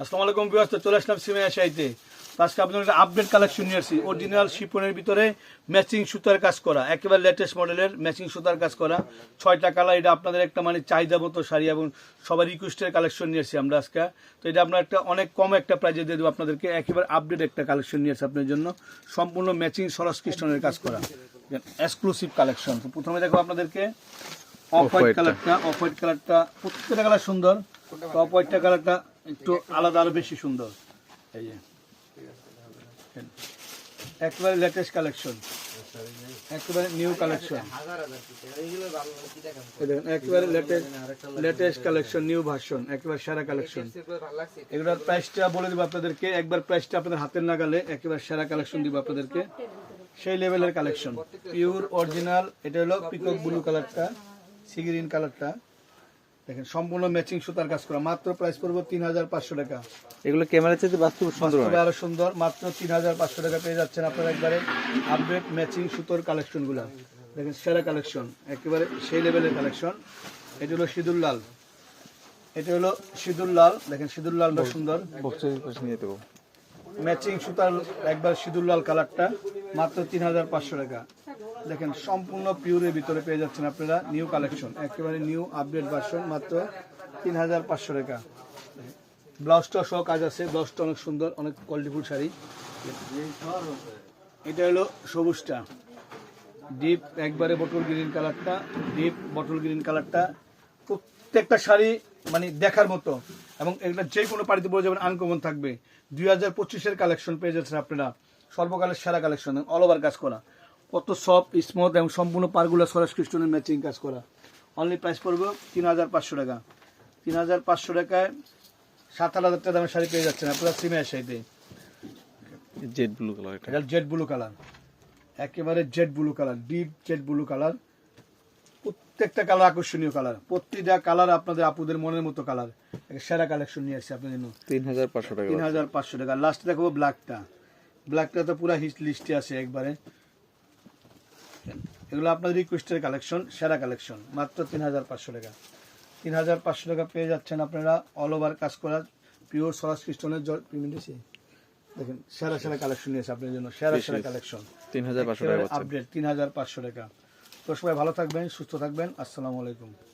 আসসালামু আলাইকুম বিয়াস তো চলে আসলাম সিমে আশাইতে আজকে আপনাদের একটা আপডেট কালেকশন নিয়ে আসছি। অরিজিনাল শিপনের ভিতরে ম্যাচিং সুতার কাজ করা একেবারে লেটেস্ট মডেলের ম্যাচিং সুতার কাজ করা। ছয়টা কালার এটা আপনাদের একটা মানে চাহিদা মতো শাড়ি এবং সবার রিকোয়েস্টের কালেকশন নিয়ে আসছি আমরা আজকে। তো এটা আপনার একটা অনেক কম একটা প্রাইজে দিয়ে দেবো আপনাদেরকে একেবারে আপডেট একটা কালেকশন নিয়ে আসছি আপনার জন্য। সম্পূর্ণ ম্যাচিং সরস কৃষ্ণনের কাজ করা। এক্সক্লুসিভ কালেকশন তো প্রথমে দেখো আপনাদেরকে অফ হোয়াইট কালারটা অফ হোয়াইট কালারটা প্রত্যেকটা কালার সুন্দর। অফ হোয়াইটটা কালারটা একটু আলাদা আরও বেশি সুন্দর। এই যে। একেবারে লেটেস্ট কালেকশন একেবারে নিউ কালেকশন একেবারে latest latest collection new version একেবারে সেরা কালেকশন এগুলোর প্রাইসটা বলে দেবো আপনাদেরকে। একবার প্রাইসটা আপনাদের হাতের নাগালে একেবারে সেরা কালেকশন দিব আপনাদেরকে। সেই লেভেলের কালেকশন পিওর অরিজিনাল এটা হলো পিকক ব্লু কালারটা সি গ্রিন কালারটা দেখেন সম্পূর্ণ ম্যাচিং সুতার কাজ করা। মাত্র প্রাইস পড়ব তিন হাজার পাঁচশো টাকা। এগুলো ক্যামেরা চাইতে বাস্তব সুন্দর আরও সুন্দর। মাত্র তিন হাজার পাঁচশো টাকা পেয়ে যাচ্ছেন আপনারা একবারে আপডেট ম্যাচিং সুতোর দেখেন সেরা কালেকশন একেবারে সেই লেভেলের কালেকশন এটা হলো সিঁদুর লাল। এটা হলো সিঁদুর লাল। দেখেন সিঁদুর লালটা সুন্দর। ম্যাচিং সুতার একবার সিঁদুর লাল কালারটা মাত্র তিন হাজার পাঁচশো টাকা। দেখেন, সম্পূর্ণ পিওরের ভিতরে পেয়ে যাচ্ছেন আপনারা নিউ কালেকশন। একেবারে নিউ আপডেট ভার্সন মাত্র তিন হাজার পাঁচশো টাকা। ব্লাউজটা সহ কাজ আছে, ব্লাউজটা অনেক সুন্দর, অনেক কোয়ালিটিফুল শাড়ি। এটা হলো সবুজটা। ডিপ একবারে বটল গ্রিন কালারটা ডিপ বটল গ্রিন কালারটা প্রত্যেকটা শাড়ি মানে দেখার মতো। এবং এটা যে কোনো পাড়িতে পরে যাবেন আনকমন থাকবে। দুই হাজার পঁচিশের কালেকশন পেয়ে যাচ্ছেন আপনারা। সর্বকালের সেরা কালেকশন অল ওভার কাজ করা। কত সফট স্মুথ এবং সম্পূর্ণ পারগুলো সরাস খ্রিস্টনের ম্যাচিং কাজ করা। অনলি প্রাইস পড়বে তিন হাজার পাঁচশো টাকা। তিন হাজার পাঁচশো টাকায় সাত আট হাজার টাকা দামের শাড়ি পেয়ে যাচ্ছেন আপনারা সিমে আসাইতে জেড ব্লু কালার এটা। এটা জেড ব্লু কালার একেবারে jade blue color deep jade blue color প্রত্যেকটা কালার আকর্ষণীয় কালার প্রতিটা কালার আপনাদের আপুদের মনের মতো কালার সেরা কালেকশন নিয়ে আসছে আপনাদের জন্য। তিন হাজার পাঁচশো টাকা তিন হাজার পাঁচশো টাকা। লাস্টে দেখাবো ব্ল্যাকটা ব্ল্যাকটা তো পুরো হিট লিস্টে আছে একবারে। এগুলো আপনাদের রিকোয়েস্টের কালেকশন সেরা কালেকশন মাত্র তিন হাজার পাঁচশো টাকা। তিন হাজার পাঁচশো টাকা পেয়ে যাচ্ছেন আপনারা অল ওভার কাজ করা পিওর সরাস খ্রিস্টনের পেমেন্ট এসে। দেখেন সেরা সেরা কালেকশন নিয়েছে আপনার জন্য সেরা সেরা কালেকশন তিন হাজার পাঁচশো টাকা আপডেট তিন হাজার পাঁচশো টাকা। তো সবাই ভালো থাকবেন সুস্থ থাকবেন আসসালামু আলাইকুম।